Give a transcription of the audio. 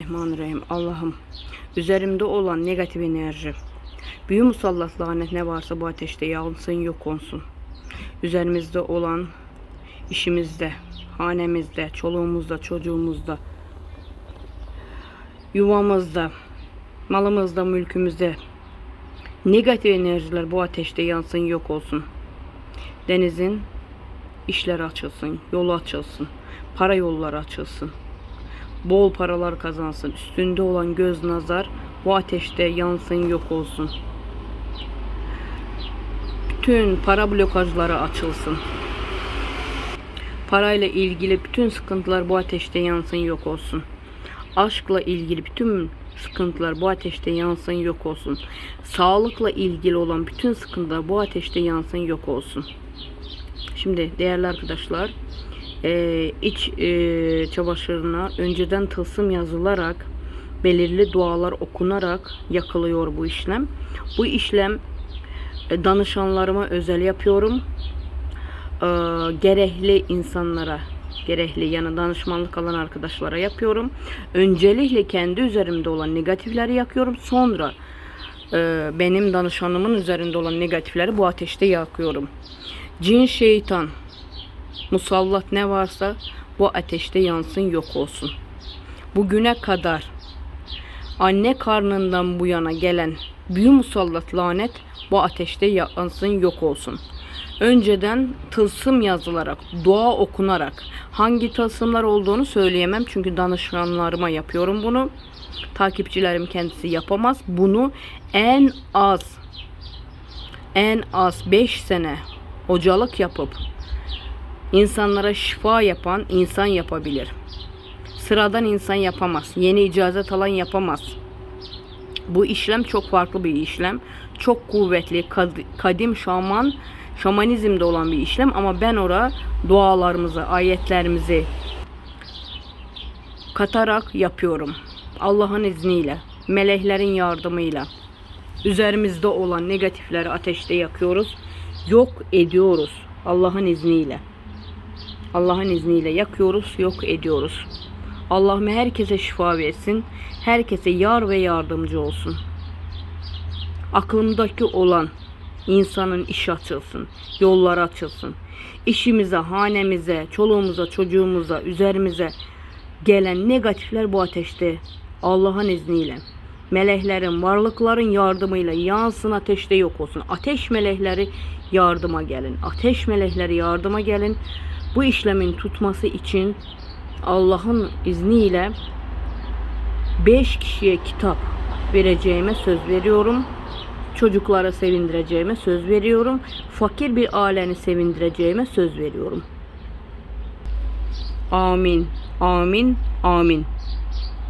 Bismillahirrahmanirrahim. Allah'ım üzerimde olan negatif enerji, büyü musallat lanet ne varsa bu ateşte yansın yok olsun. Üzerimizde olan işimizde, hanemizde, çoluğumuzda, çocuğumuzda, yuvamızda, malımızda, mülkümüzde negatif enerjiler bu ateşte yansın yok olsun. Denizin işleri açılsın, yolu açılsın, para yolları açılsın bol paralar kazansın. Üstünde olan göz nazar bu ateşte yansın yok olsun. Bütün para blokajları açılsın. Parayla ilgili bütün sıkıntılar bu ateşte yansın yok olsun. Aşkla ilgili bütün sıkıntılar bu ateşte yansın yok olsun. Sağlıkla ilgili olan bütün sıkıntılar bu ateşte yansın yok olsun. Şimdi değerli arkadaşlar e, iç e, çamaşırına önceden tılsım yazılarak belirli dualar okunarak yakılıyor bu işlem. Bu işlem e, danışanlarıma özel yapıyorum. E, gerekli insanlara gerekli yani danışmanlık alan arkadaşlara yapıyorum. Öncelikle kendi üzerimde olan negatifleri yakıyorum. Sonra e, benim danışanımın üzerinde olan negatifleri bu ateşte yakıyorum. Cin şeytan musallat ne varsa bu ateşte yansın yok olsun. Bugüne kadar anne karnından bu yana gelen büyü musallat lanet bu ateşte yansın yok olsun. Önceden tılsım yazılarak, dua okunarak hangi tılsımlar olduğunu söyleyemem çünkü danışanlarıma yapıyorum bunu. Takipçilerim kendisi yapamaz. Bunu en az en az 5 sene hocalık yapıp İnsanlara şifa yapan insan yapabilir. Sıradan insan yapamaz. Yeni icazet alan yapamaz. Bu işlem çok farklı bir işlem. Çok kuvvetli, kad- kadim şaman, şamanizmde olan bir işlem ama ben ora dualarımızı, ayetlerimizi katarak yapıyorum. Allah'ın izniyle, meleklerin yardımıyla üzerimizde olan negatifleri ateşte yakıyoruz. Yok ediyoruz Allah'ın izniyle. Allah'ın izniyle yakıyoruz, yok ediyoruz. Allah'ım herkese şifa versin. Herkese yar ve yardımcı olsun. Aklımdaki olan insanın iş açılsın, yollar açılsın. İşimize, hanemize, çoluğumuza, çocuğumuza, üzerimize gelen negatifler bu ateşte Allah'ın izniyle meleklerin, varlıkların yardımıyla yansın ateşte yok olsun. Ateş melekleri yardıma gelin. Ateş melekleri yardıma gelin. Bu işlemin tutması için Allah'ın izniyle 5 kişiye kitap vereceğime söz veriyorum. Çocuklara sevindireceğime söz veriyorum. Fakir bir aleni sevindireceğime söz veriyorum. Amin. Amin. Amin.